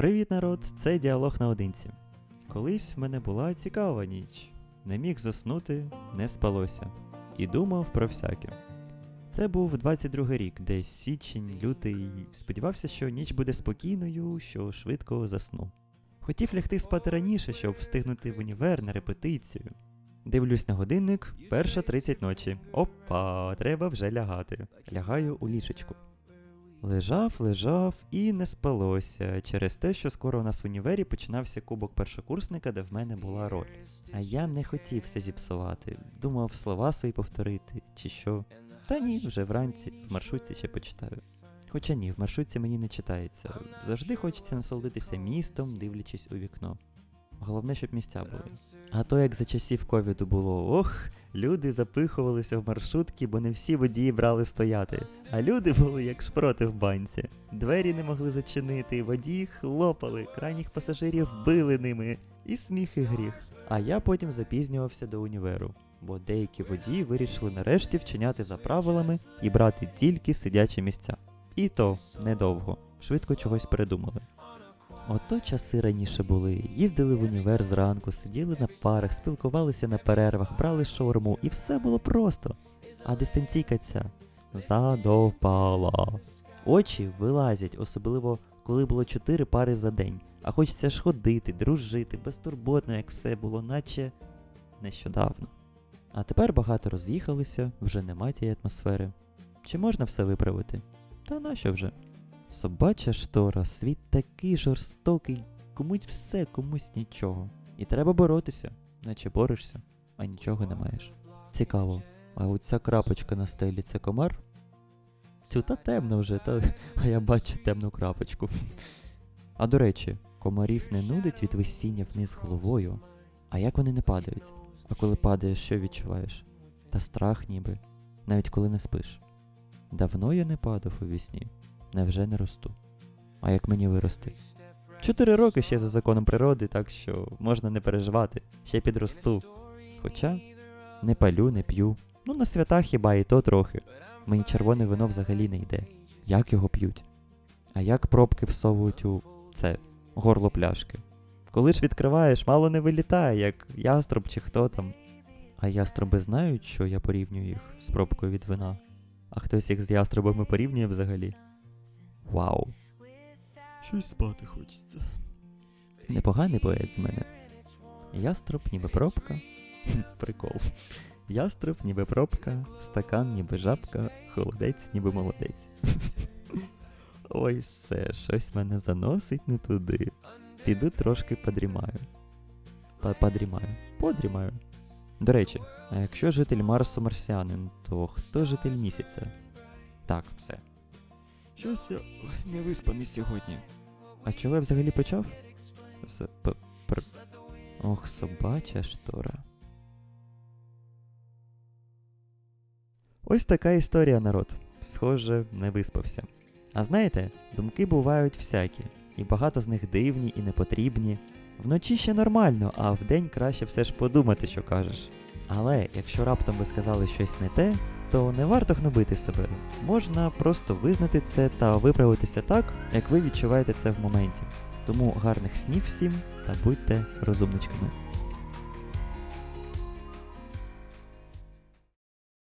Привіт, народ! Це діалог наодинці. Колись в мене була цікава ніч. Не міг заснути, не спалося. І думав про всяке. Це був 22 рік, десь січень, лютий. Сподівався, що ніч буде спокійною, що швидко засну. Хотів лягти спати раніше, щоб встигнути в універ на репетицію. Дивлюсь на годинник, перша 30 ночі. Опа, треба вже лягати. Лягаю у ліжечку. Лежав, лежав і не спалося через те, що скоро у нас в універі починався кубок першокурсника, де в мене була роль. А я не хотів все зіпсувати, думав слова свої повторити, чи що. Та ні, вже вранці, в маршрутці ще почитаю. Хоча ні, в маршрутці мені не читається. Завжди хочеться насолодитися містом, дивлячись у вікно. Головне, щоб місця були. А то як за часів ковіду було, ох, люди запихувалися в маршрутки, бо не всі водії брали стояти. А люди були як шпроти в банці. Двері не могли зачинити, водії хлопали, крайніх пасажирів били ними. І сміх і гріх. А я потім запізнювався до універу, бо деякі водії вирішили нарешті вчиняти за правилами і брати тільки сидячі місця. І то недовго, швидко чогось передумали. Ото часи раніше були. Їздили в універ зранку, сиділи на парах, спілкувалися на перервах, брали шаурму, і все було просто. А дистанційка ця задовбала. Очі вилазять, особливо коли було чотири пари за день. А хочеться ж ходити, дружити, безтурботно, як все було, наче нещодавно. А тепер багато роз'їхалися, вже нема тієї атмосфери. Чи можна все виправити? Та нащо вже? Собача штора, світ такий жорстокий, комусь все, комусь нічого. І треба боротися, наче борешся, а нічого не маєш. Цікаво, а оця крапочка на стелі це комар? Цю та темно вже, та а я бачу темну крапочку. А до речі, комарів не нудить від висіння вниз головою. А як вони не падають? А коли падаєш, що відчуваєш? Та страх ніби, навіть коли не спиш. Давно я не падав у вісні. Невже не росту? А як мені вирости? Чотири роки ще за законом природи, так що можна не переживати, ще підросту. Хоча не палю, не п'ю. Ну на святах хіба і то трохи. Мені червоне вино взагалі не йде. Як його п'ють? А як пробки всовують у це горло пляшки? Коли ж відкриваєш, мало не вилітає, як яструб чи хто там. А яструби знають, що я порівнюю їх з пробкою від вина. А хтось їх з яструбами порівнює взагалі. Вау. Щось спати хочеться. Непоганий поет з мене. Яструб ніби пробка. Прикол. Яструб ніби пробка, стакан ніби жабка, холодець ніби молодець. Ой, все, щось мене заносить не туди. Піду трошки подрімаю. Подрімаю. Подрімаю. До речі, а якщо житель Марсу марсіанин, то хто житель місяця? Так, все. Щось я не виспаний сьогодні. А чого я взагалі почав? З пр... Ох, собача штора. Ось така історія, народ. Схоже, не виспався. А знаєте, думки бувають всякі, і багато з них дивні і непотрібні. Вночі ще нормально, а вдень краще все ж подумати, що кажеш. Але якщо раптом ви сказали щось не те, то не варто гнобити себе. Можна просто визнати це та виправитися так, як ви відчуваєте це в моменті. Тому гарних снів всім та будьте розумничками.